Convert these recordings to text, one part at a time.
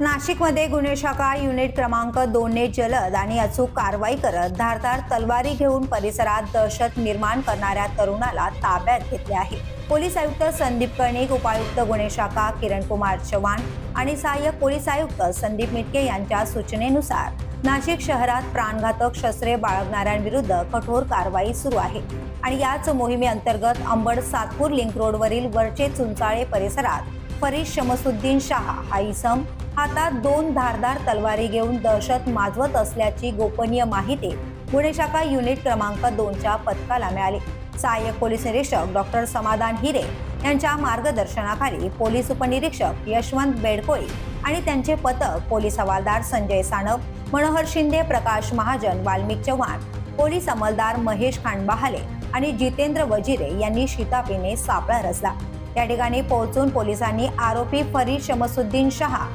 नाशिकमध्ये गुन्हे शाखा युनिट क्रमांक दोनने जलद आणि अचूक कारवाई करत धारदार तलवारी घेऊन परिसरात दहशत निर्माण करणाऱ्या तरुणाला ताब्यात घेतले आहे. पोलीस आयुक्त संदीप कर्णिक उपायुक्त गुन्हे शाखा किरण कुमार चव्हाण आणि सहाय्यक पोलीस आयुक्त संदीप मिटके यांच्या सूचनेनुसार नाशिक शहरात प्राणघातक शस्त्रे बाळगणाऱ्यांविरुद्ध कठोर कारवाई सुरू आहे आणि याच मोहिमेअंतर्गत अंबड सातपूर लिंक रोडवरील वरचे चुंचाळे परिसरात फरीद शमसुद्दीन शहा हा इसम हातात दोन धारदार तलवारी घेऊन दहशत माजवत असल्याची गोपनीय माहिती गुन्हे शाखा युनिट क्रमांक दोनच्या पथकाला मिळाली. सहाय्यक पोलीस निरीक्षक डॉक्टर समाधान हिरे यांच्या मार्गदर्शनाखाली पोलीस उपनिरीक्षक यशवंत बेडकोळी आणि त्यांचे पथक पोलीस हवालदार संजय सानप मनोहर शिंदे प्रकाश महाजन वाल्मिक चव्हाण पोलीस अंमलदार महेश खांडबहाले आणि जितेंद्र वजिरे यांनी शितापीने सापळा रचला. या ठिकाणी पोहोचून पोलिसांनी आरोपी फरीद शमसुद्दीन शहा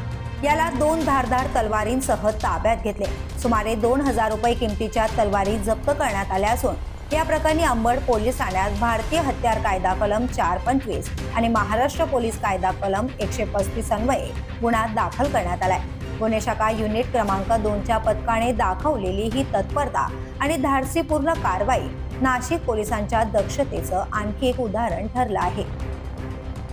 याला दोन धारधार तलवारींसह ताब्यात घेतले. सुमारे दोन हजार रुपये किमतीच्या तलवारी जप्त करण्यात आल्या असून या प्रकरणी अंबड पोलीस ठाण्यात भारतीय हत्यार कायदा कलम चार पंचवीस आणि महाराष्ट्र पोलीस कायदा कलम एकशे पस्तीस अन्वये गुन्हा दाखल करण्यात आलाय. गुन्हे शाखा युनिट क्रमांक दोनच्या पथकाने दाखवलेली ही तत्परता आणि धाडसीपूर्ण कारवाई नाशिक पोलिसांच्या दक्षतेचं आणखी एक उदाहरण ठरलं आहे.